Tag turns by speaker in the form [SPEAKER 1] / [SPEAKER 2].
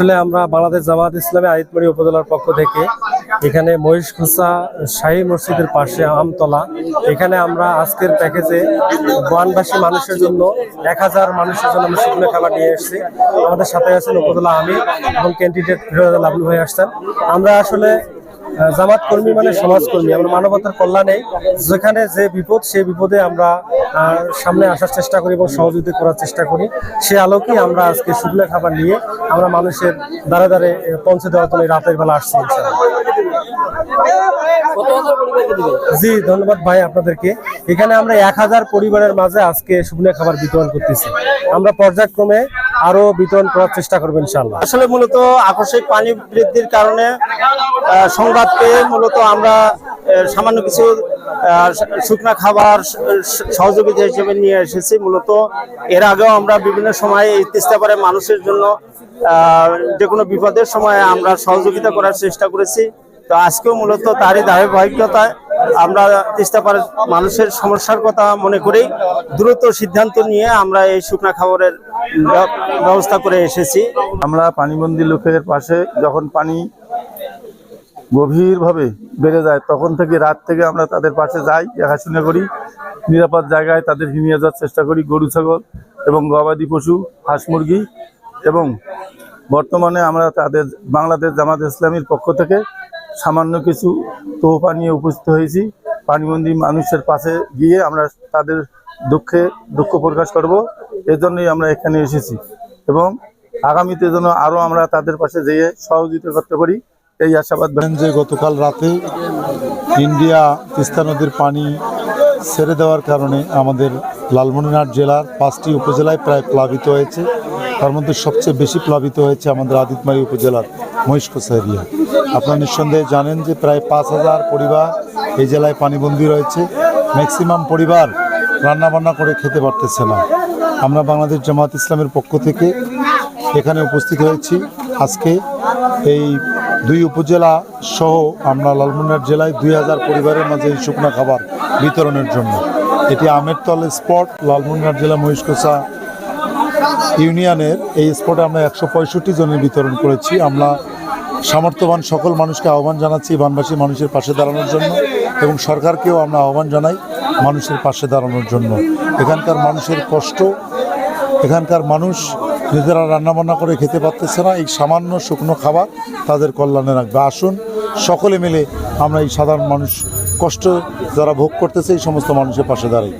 [SPEAKER 1] আসলে আমরা বাংলাদেশ জামাত ইসলামী আইতমারি উপজেলার পক্ষ থেকে এখানে মহিষখুসা শাহী মসজিদের পাশে আমতলা। এখানে আমরা আজকের প্যাকেজে বনবাসী মানুষের জন্য এক হাজার মানুষের জন্য আমরা শুকনো খাবার নিয়ে এসেছি। আমাদের সাথে আছেন উপজেলা আমি এবং ক্যান্ডিডেট ফিরোজা লাবলু হয়ে আসছেন। আমরা আসলে জামাত কর্মী মানে সমাজকর্মী, আমরা মানবতার কল্যাণে যেখানে যে বিপদ, সেই বিপদে আমরা সামনে আসার চেষ্টা করি এবং সহযোগিতা করার চেষ্টা করি। সে আলোকেই আমরা আজকে শুকনো খাবার নিয়ে আমরা মানুষের দ্বারে দ্বারে পৌঁছে দেওয়ার জন্য রাতের বেলা আসছি জি, ধন্যবাদ ভাই আপনাদেরকে। এখানে আমরা এক হাজার পরিবারের মাঝে আজকে শুকনো খাবার বিতরণ করতেছি। আমরা পর্যায়ক্রমে আরও বিতরণ করার চেষ্টা করব ইনশাল্লাহ
[SPEAKER 2] আসলে মূলত আকস্মিক পানি বৃদ্ধির কারণে সংবাদ পেয়ে মূলত আমরা সামান্য কিছু শুকনা খাবার সহযোগিতা হিসেবে নিয়ে এসেছি। মূলত এর আগেও আমরা বিভিন্ন সময় এই তিস্তাপাড়ে মানুষের জন্য যে কোনো বিপদের সময় আমরা সহযোগিতা করার চেষ্টা করেছি। তো আজকেও মূলত তারই ধারাবাহিকতায় আমরা তিস্তাপাড়ের মানুষের সমস্যার কথা মনে করেই দ্রুত সিদ্ধান্ত নিয়ে আমরা এই শুকনা খাবারের ব্যবস্থা করে এসেছি।
[SPEAKER 3] আমরা পানিবন্দী লোকের পাশে যখন পানি গভীরভাবে বেড়ে যায়। তখন থেকে রাত থেকে আমরা তাদের পাশে যাই, দেখাশোনা করি, নিরাপদ জায়গায় তাদেরকে নিয়ে যাওয়ার চেষ্টা করি, গরু, ছাগল এবং গবাদি পশু, হাঁস মুরগি এবং বর্তমানে আমরা তাদের বাংলাদেশ জামাত ইসলামীর পক্ষ থেকে সামান্য কিছু তোহফা নিয়ে উপস্থিত হয়েছি। পানিবন্দী মানুষের পাশে গিয়ে আমরা তাদের দুঃখে দুঃখ প্রকাশ করব। এজন্যই আমরা এখানে এসেছি এবং আগামীতে যেন আরও আমরা তাদের পাশে যেয়ে সহযোগিতা করতে পারি। এই আশাবাদ
[SPEAKER 4] যে গতকাল রাতে ইন্ডিয়া তিস্তা নদীর পানি ছেড়ে দেওয়ার কারণে আমাদের লালমনিরহাট জেলার পাঁচটি উপজেলায় প্রায় প্লাবিত হয়েছে। তার মধ্যে সবচেয়ে বেশি প্লাবিত হয়েছে আমাদের আদিতমারি উপজেলার মহিষকোষা এরিয়া আপনারা নিঃসন্দেহে জানেন যে প্রায় পাঁচ হাজার পরিবার এই জেলায় পানিবন্দী রয়েছে। ম্যাক্সিমাম পরিবার রান্নাবান্না করে খেতে পারতেছে না। আমরা বাংলাদেশ জামাত ইসলামের পক্ষ থেকে এখানে উপস্থিত হয়েছি। আজকে এই দুই উপজেলা সহ আমরা লালমনিরহাট জেলায় দুই হাজার পরিবারের মাঝে এই শুকনা খাবার বিতরণের জন্য। এটি আমেরতল স্পট, লালমনিরহাট জেলা মহিষকোষা ইউনিয়নের। এই স্পটে আমরা একশো পঁয়ষট্টি জনের বিতরণ করেছি। আমরা সামর্থ্যবান সকল মানুষকে আহ্বান জানাচ্ছি বানবাসী মানুষের পাশে দাঁড়ানোর জন্য এবং সরকারকেও আমরা আহ্বান জানাই মানুষের পাশে দাঁড়ানোর জন্য। এখানকার মানুষের কষ্ট, এখানকার মানুষ নিজেরা রান্নাবান্না করে খেতে পারতেছে না। এই সামান্য শুকনো খাবার তাদের কল্যাণে রাখবে। আসুন, সকলে মিলে আমরা এই সাধারণ মানুষ কষ্ট যারা ভোগ করতেছে এই সমস্ত মানুষের পাশে দাঁড়াই।